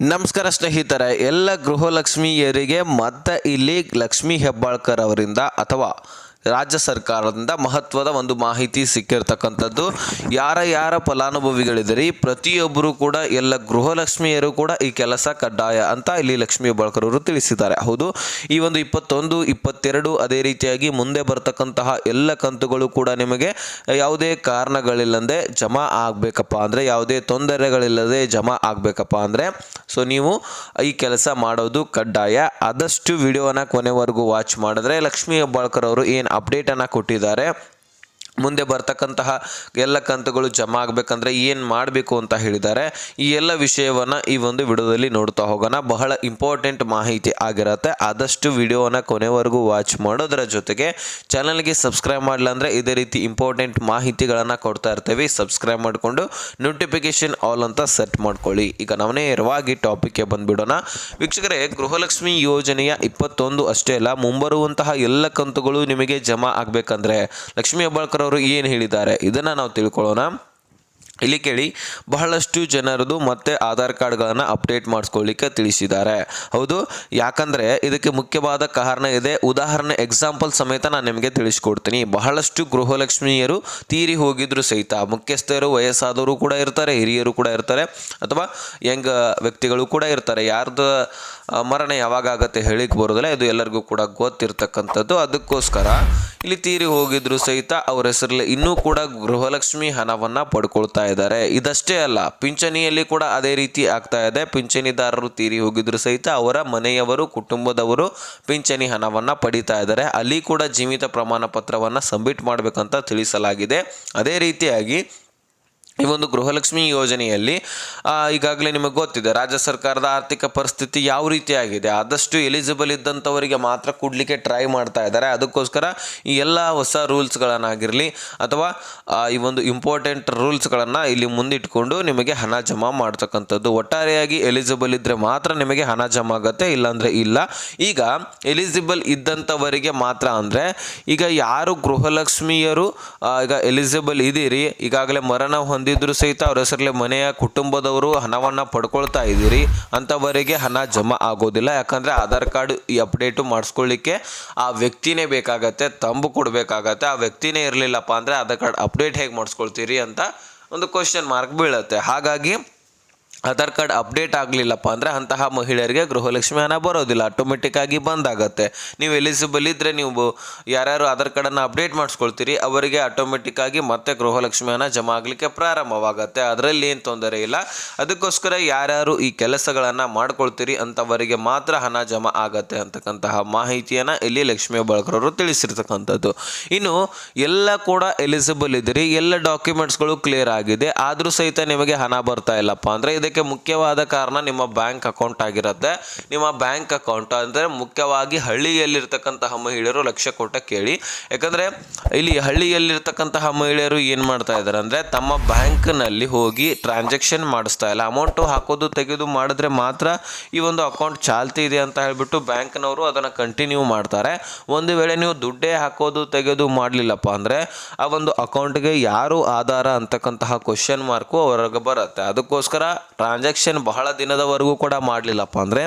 ನಮಸ್ಕಾರ ಸ್ನೇಹಿತರೆ ಎಲ್ಲ ಗೃಹಲಕ್ಷ್ಮಿಯರಿಗೆ ಮತ್ತೆ ಇಲ್ಲಿ ಲಕ್ಷ್ಮೀ ಹೆಬ್ಬಾಳ್ಕರ್ ಅವರಿಂದ ಅಥವಾ ರಾಜ್ಯ ಸರ್ಕಾರದಿಂದ ಮಹತ್ವದ ಒಂದು ಮಾಹಿತಿ ಸಿಕ್ಕಿರ್ತಕ್ಕಂಥದ್ದು. ಯಾರ ಯಾರ ಫಲಾನುಭವಿಗಳಿದ್ದೀರಿ, ಪ್ರತಿಯೊಬ್ಬರು ಕೂಡ ಎಲ್ಲ ಗೃಹಲಕ್ಷ್ಮಿಯರು ಕೂಡ ಈ ಕೆಲಸ ಕಡ್ಡಾಯ ಅಂತ ಇಲ್ಲಿ ಲಕ್ಷ್ಮೀ ಬಳಕರವರು ತಿಳಿಸಿದ್ದಾರೆ. ಹೌದು, ಈ ಒಂದು ಇಪ್ಪತ್ತೊಂದು, ಇಪ್ಪತ್ತೆರಡು ಅದೇ ರೀತಿಯಾಗಿ ಮುಂದೆ ಬರ್ತಕ್ಕಂತಹ ಎಲ್ಲ ಕಂತುಗಳು ಕೂಡ ನಿಮಗೆ ಯಾವುದೇ ಕಾರಣಗಳಿಲ್ಲದೆ ಜಮಾ ಆಗಬೇಕಪ್ಪ ಅಂದರೆ, ಯಾವುದೇ ತೊಂದರೆಗಳಿಲ್ಲದೆ ಜಮಾ ಆಗಬೇಕಪ್ಪ ಅಂದರೆ, ಸೊ ನೀವು ಈ ಕೆಲಸ ಮಾಡೋದು ಕಡ್ಡಾಯ. ಆದಷ್ಟು ವಿಡಿಯೋನ ಕೊನೆವರೆಗೂ ವಾಚ್ ಮಾಡಿದ್ರೆ ಲಕ್ಷ್ಮೀ ಹೆಬ್ಬಾಳ್ಕರ್ ಅವರು ಏನು ಅಪ್ಡೇಟನ್ನು ಕೊಟ್ಟಿದ್ದಾರೆ. ಮುಂದೆ ಬರ್ತಕ್ಕಂತಹ ಎಲ್ಲ ಕಂತುಗಳು ಜಮಾ ಆಗಬೇಕಂದ್ರೆ ಏನು ಮಾಡಬೇಕು ಅಂತ ಹೇಳಿದ್ದಾರೆ. ಈ ಎಲ್ಲ ವಿಷಯವನ್ನು ಈ ಒಂದು ವಿಡಿಯೋದಲ್ಲಿ ನೋಡ್ತಾ ಹೋಗೋಣ. ಬಹಳ ಇಂಪಾರ್ಟೆಂಟ್ ಮಾಹಿತಿ ಆಗಿರುತ್ತೆ. ಆದಷ್ಟು ವಿಡಿಯೋವನ್ನು ಕೊನೆವರೆಗೂ ವಾಚ್ ಮಾಡೋದರ ಜೊತೆಗೆ ಚಾನಲ್ಗೆ ಸಬ್ಸ್ಕ್ರೈಬ್ ಮಾಡಲ್ಲ ಅಂದರೆ ಇದೇ ರೀತಿ ಇಂಪಾರ್ಟೆಂಟ್ ಮಾಹಿತಿಗಳನ್ನು ಕೊಡ್ತಾ ಇರ್ತೀವಿ. ಸಬ್ಸ್ಕ್ರೈಬ್ ಮಾಡಿಕೊಂಡು ನೋಟಿಫಿಕೇಶನ್ ಆಲ್ ಅಂತ ಸೆಟ್ ಮಾಡ್ಕೊಳ್ಳಿ. ಈಗ ನಾವು ನೇರವಾಗಿ ಟಾಪಿಕ್ಗೆ ಬಂದುಬಿಡೋಣ. ವೀಕ್ಷಕರೇ, ಗೃಹಲಕ್ಷ್ಮಿ ಯೋಜನೆಯ ಇಪ್ಪತ್ತೊಂದು ಅಷ್ಟೇ ಅಲ್ಲ, ಮುಂಬರುವಂತಹ ಎಲ್ಲ ಕಂತುಗಳು ನಿಮಗೆ ಜಮಾ ಆಗಬೇಕಂದ್ರೆ ಲಕ್ಷ್ಮೀ ಹೆಬ್ಬಾಳ್ಕರ್ ಅವರು ಏನು ಹೇಳಿದ್ದಾರೆ? ಇದನ್ನು ನಾವು ತಿಳ್ಕೊಳ್ಳೋಣ. ಇಲ್ಲಿ ಕೇಳಿ, ಬಹಳಷ್ಟು ಜನರದು ಮತ್ತೆ ಆಧಾರ್ ಕಾರ್ಡ್ಗಳನ್ನು ಅಪ್ಡೇಟ್ ಮಾಡಿಸ್ಕೊಳ್ಳಿಕ್ಕೆ ತಿಳಿಸಿದ್ದಾರೆ. ಹೌದು, ಯಾಕಂದರೆ ಇದಕ್ಕೆ ಮುಖ್ಯವಾದ ಕಾರಣ ಇದೆ. ಉದಾಹರಣೆ ಎಕ್ಸಾಂಪಲ್ ಸಮೇತ ನಾನು ನಿಮಗೆ ತಿಳಿಸ್ಕೊಡ್ತೀನಿ. ಬಹಳಷ್ಟು ಗೃಹಲಕ್ಷ್ಮಿಯರು ತೀರಿ ಹೋಗಿದ್ರು ಸಹಿತ. ಮುಖ್ಯಸ್ಥರು, ವಯಸ್ಸಾದವರು ಕೂಡ ಇರ್ತಾರೆ, ಹಿರಿಯರು ಕೂಡ ಇರ್ತಾರೆ, ಅಥವಾ ಯಂಗ್ ವ್ಯಕ್ತಿಗಳು ಕೂಡ ಇರ್ತಾರೆ. ಯಾರ್ದು ಮರಣ ಯಾವಾಗ ಆಗತ್ತೆ ಹೇಳಿಕ್ಕೆ ಬರೋದಿಲ್ಲ. ಇದು ಎಲ್ಲರಿಗೂ ಕೂಡ ಗೊತ್ತಿರ್ತಕ್ಕಂಥದ್ದು. ಅದಕ್ಕೋಸ್ಕರ ಇಲ್ಲಿ ತೀರಿ ಹೋಗಿದ್ರು ಸಹಿತ ಅವರ ಹೆಸರಲ್ಲಿ ಇನ್ನೂ ಕೂಡ ಗೃಹಲಕ್ಷ್ಮಿ ಹಣವನ್ನು ಪಡ್ಕೊಳ್ತಾ ಇದ್ದಾರೆ. ಇದಷ್ಟೇ ಅಲ್ಲ, ಪಿಂಚಣಿಯಲ್ಲಿ ಕೂಡ ಅದೇ ರೀತಿ ಆಗ್ತಾ ಇದೆ. ಪಿಂಚಣಿದಾರರು ತೀರಿ ಹೋಗಿದ್ರು ಸಹಿತ ಅವರ ಮನೆಯವರು, ಕುಟುಂಬದವರು ಪಿಂಚಣಿ ಹಣವನ್ನು ಪಡಿತಾ ಇದ್ದಾರೆ. ಅಲ್ಲಿ ಕೂಡ ಜೀವಿತ ಪ್ರಮಾಣ ಪತ್ರವನ್ನು ಸಬ್ಮಿಟ್ ಮಾಡಬೇಕಂತ ತಿಳಿಸಲಾಗಿದೆ. ಅದೇ ರೀತಿಯಾಗಿ ಈ ಒಂದು ಗೃಹಲಕ್ಷ್ಮಿ ಯೋಜನೆಯಲ್ಲಿ ಈಗಾಗಲೇ ನಿಮಗೆ ಗೊತ್ತಿದೆ, ರಾಜ್ಯ ಸರ್ಕಾರದ ಆರ್ಥಿಕ ಪರಿಸ್ಥಿತಿ ಯಾವ ರೀತಿ ಆಗಿದೆ. ಆದಷ್ಟು ಎಲಿಜಿಬಲ್ ಇದ್ದಂಥವರಿಗೆ ಮಾತ್ರ ಕೊಡಲಿಕ್ಕೆ ಟ್ರೈ ಮಾಡ್ತಾ ಇದ್ದಾರೆ. ಅದಕ್ಕೋಸ್ಕರ ಈ ಎಲ್ಲ ಹೊಸ ರೂಲ್ಸ್ಗಳನ್ನಾಗಿರಲಿ ಅಥವಾ ಈ ಒಂದು ಇಂಪಾರ್ಟೆಂಟ್ ರೂಲ್ಸ್ಗಳನ್ನು ಇಲ್ಲಿ ಮುಂದಿಟ್ಕೊಂಡು ನಿಮಗೆ ಹಣ ಜಮಾ ಮಾಡ್ತಕ್ಕಂಥದ್ದು. ಒಟ್ಟಾರೆಯಾಗಿ ಎಲಿಜಿಬಲ್ ಇದ್ದರೆ ಮಾತ್ರ ನಿಮಗೆ ಹಣ ಜಮಾ ಆಗುತ್ತೆ, ಇಲ್ಲಾಂದರೆ ಇಲ್ಲ. ಈಗ ಎಲಿಜಿಬಲ್ ಇದ್ದಂಥವರಿಗೆ ಮಾತ್ರ ಅಂದರೆ, ಈಗ ಯಾರು ಗೃಹಲಕ್ಷ್ಮಿಯರು ಈಗ ಎಲಿಜಿಬಲ್ ಇದ್ದೀರಿ, ಈಗಾಗಲೇ ಮರಣ ಹೊಂದಿದ್ರು ಸಹಿತ ಅವ್ರ ಹೆಸರಲ್ಲಿ ಮನೆಯ ಕುಟುಂಬದವರು ಹಣವನ್ನು ಪಡ್ಕೊಳ್ತಾ ಇದ್ದೀರಿ ಅಂಥವರಿಗೆ ಹಣ ಜಮಾ ಆಗೋದಿಲ್ಲ. ಯಾಕಂದರೆ ಆಧಾರ್ ಕಾರ್ಡ್ ಈ ಅಪ್ಡೇಟು ಮಾಡಿಸ್ಕೊಳ್ಳಿಕ್ಕೆ ಆ ವ್ಯಕ್ತಿನೇ ಬೇಕಾಗತ್ತೆ, ತಂಬು ಕೊಡಬೇಕಾಗತ್ತೆ. ಆ ವ್ಯಕ್ತಿನೇ ಇರಲಿಲ್ಲಪ್ಪ ಅಂದರೆ ಆಧಾರ್ ಕಾರ್ಡ್ ಅಪ್ಡೇಟ್ ಹೇಗೆ ಮಾಡಿಸ್ಕೊಳ್ತೀರಿ ಅಂತ ಒಂದು ಕ್ವಶನ್ ಮಾರ್ಕ್ ಬೀಳುತ್ತೆ. ಹಾಗಾಗಿ ಆಧಾರ್ ಕಾರ್ಡ್ ಅಪ್ಡೇಟ್ ಆಗಲಿಲ್ಲಪ್ಪ ಅಂದರೆ ಅಂತಹ ಮಹಿಳೆಯರಿಗೆ ಗೃಹಲಕ್ಷ್ಮಿ ಹಣ ಬರೋದಿಲ್ಲ. ಆಟೋಮೆಟಿಕ್ ಆಗಿ ಬಂದಾಗತ್ತೆ. ನೀವು ಎಲಿಜಿಬಲ್ ಇದ್ದರೆ ನೀವು ಯಾರ್ಯಾರು ಆಧಾರ್ ಕಾರ್ಡನ್ನು ಅಪ್ಡೇಟ್ ಮಾಡಿಸ್ಕೊಳ್ತೀರಿ, ಅವರಿಗೆ ಆಟೋಮೆಟಿಕ್ ಆಗಿ ಮತ್ತೆ ಗೃಹಲಕ್ಷ್ಮಿ ಹಣ ಜಮಾ ಆಗಲಿಕ್ಕೆ ಪ್ರಾರಂಭವಾಗುತ್ತೆ. ಅದರಲ್ಲಿ ಏನು ತೊಂದರೆ ಇಲ್ಲ. ಅದಕ್ಕೋಸ್ಕರ ಯಾರ್ಯಾರು ಈ ಕೆಲಸಗಳನ್ನು ಮಾಡ್ಕೊಳ್ತೀರಿ ಅಂಥವರಿಗೆ ಮಾತ್ರ ಹಣ ಜಮಾ ಆಗತ್ತೆ ಅಂತಕ್ಕಂತಹ ಮಾಹಿತಿಯನ್ನು ಇಲ್ಲಿ ಲಕ್ಷ್ಮೀ ಬಳಕರವರು ತಿಳಿಸಿರ್ತಕ್ಕಂಥದ್ದು. ಇನ್ನು ಎಲ್ಲ ಕೂಡ ಎಲಿಜಿಬಲ್ ಇದ್ದೀರಿ. ಎಲ್ಲ ಡಾಕ್ಯುಮೆಂಟ್ಸ್ಗಳು ಕ್ಲಿಯರ್ ಆಗಿದೆ. ಆದರೂ ಸಹಿತ ನಿಮಗೆ ಹಣ ಬರ್ತಾ ಇಲ್ಲಪ್ಪ ಅಂದರೆ ಇದಕ್ಕೆ ಮುಖ್ಯವಾದ ಕಾರಣ ನಿಮ್ಮ ಬ್ಯಾಂಕ್ ಅಕೌಂಟ್ ಆಗಿರುತ್ತೆ. ನಿಮ್ಮ ಬ್ಯಾಂಕ್ ಅಕೌಂಟ್ ಅಂದರೆ ಮುಖ್ಯವಾಗಿ ಹಳ್ಳಿಯಲ್ಲಿರ್ತಕ್ಕಂತಹ ಮಹಿಳೆಯರು ಲಕ್ಷ್ಯ ಕೊಟ್ಟ ಕೇಳಿ. ಯಾಕಂದರೆ ಇಲ್ಲಿ ಹಳ್ಳಿಯಲ್ಲಿರ್ತಕ್ಕಂತಹ ಮಹಿಳೆಯರು ಏನು ಮಾಡ್ತಾ ಇದ್ದಾರೆ ಅಂದರೆ ತಮ್ಮ ಬ್ಯಾಂಕ್ನಲ್ಲಿ ಹೋಗಿ ಟ್ರಾನ್ಸಾಕ್ಷನ್ ಮಾಡಿಸ್ತಾ ಇಲ್ಲ. ಅಮೌಂಟು ಹಾಕೋದು ತೆಗೆದು ಮಾಡಿದ್ರೆ ಮಾತ್ರ ಈ ಒಂದು ಅಕೌಂಟ್ ಚಾಲ್ತಿ ಇದೆ ಅಂತ ಹೇಳಿಬಿಟ್ಟು ಬ್ಯಾಂಕ್ನವರು ಅದನ್ನು ಕಂಟಿನ್ಯೂ ಮಾಡ್ತಾರೆ. ಒಂದು ವೇಳೆ ನೀವು ದುಡ್ಡೇ ಹಾಕೋದು ತೆಗೆದು ಮಾಡಲಿಲ್ಲಪ್ಪ ಅಂದರೆ ಆ ಒಂದು ಅಕೌಂಟ್ಗೆ ಯಾರು ಆಧಾರ ಅಂತಕ್ಕಂತಹ ಕ್ವಶನ್ ಮಾರ್ಕು ಅವ್ರಿಗೆ ಬರುತ್ತೆ. ಅದಕ್ಕೋಸ್ಕರ ಟ್ರಾನ್ಸಾಕ್ಷನ್ ಬಹಳ ದಿನದವರೆಗೂ ಕೂಡ ಮಾಡಲಿಲ್ಲಪ್ಪ ಅಂದರೆ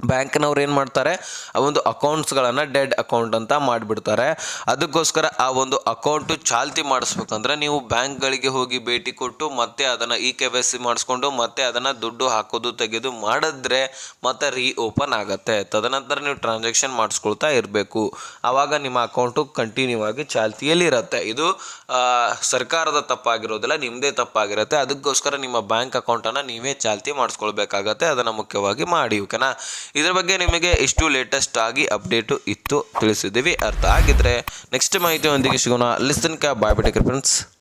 ಬ್ಯಾಂಕ್ನವ್ರು ಏನು ಮಾಡ್ತಾರೆ? ಆ ಒಂದು ಅಕೌಂಟ್ಸ್ಗಳನ್ನು ಡೆಡ್ ಅಕೌಂಟ್ ಅಂತ ಮಾಡಿಬಿಡ್ತಾರೆ. ಅದಕ್ಕೋಸ್ಕರ ಆ ಒಂದು ಅಕೌಂಟು ಚಾಲ್ತಿ ಮಾಡಿಸ್ಬೇಕಂದ್ರೆ ನೀವು ಬ್ಯಾಂಕ್ಗಳಿಗೆ ಹೋಗಿ ಭೇಟಿ ಕೊಟ್ಟು ಮತ್ತೆ ಅದನ್ನು ಇ ಕೆ ವೈ ಸಿ ಮಾಡಿಸ್ಕೊಂಡು ಮತ್ತೆ ಅದನ್ನು ದುಡ್ಡು ಹಾಕೋದು ತೆಗೆದು ಮಾಡಿದ್ರೆ ಮತ್ತೆ ರೀ ಓಪನ್ ಆಗುತ್ತೆ. ತದನಂತರ ನೀವು ಟ್ರಾನ್ಸಾಕ್ಷನ್ ಮಾಡಿಸ್ಕೊಳ್ತಾ ಇರಬೇಕು. ಆವಾಗ ನಿಮ್ಮ ಅಕೌಂಟು ಕಂಟಿನ್ಯೂ ಆಗಿ ಚಾಲ್ತಿಯಲ್ಲಿರುತ್ತೆ ಇದು ಸರ್ಕಾರದ ತಪ್ಪಾಗಿರೋದಿಲ್ಲ ನಿಮ್ಮದೇ ತಪ್ಪಾಗಿರುತ್ತೆ. ಅದಕ್ಕೋಸ್ಕರ ನಿಮ್ಮ ಬ್ಯಾಂಕ್ ಅಕೌಂಟನ್ನು ನೀವೇ ಚಾಲ್ತಿ ಮಾಡಿಸ್ಕೊಳ್ಬೇಕಾಗತ್ತೆ. ಅದನ್ನು ಮುಖ್ಯವಾಗಿ ಮಾಡಿ, ಓಕೆನಾ? ಇದ್ರ ಬಗ್ಗೆ ನಿಮಗೆ ಇಷ್ಟು ಲೇಟೆಸ್ಟ್ ಆಗಿ ಅಪ್ಡೇಟು ಇತ್ತು ತಿಳಿಸಿದ್ದೀವಿ. ಅರ್ಥ ಆಗಿದ್ರೆ ನೆಕ್ಸ್ಟ್ ಮಾಹಿತಿಯೊಂದಿಗೆ ಸಿಗೋಣ. Listen cab bye friends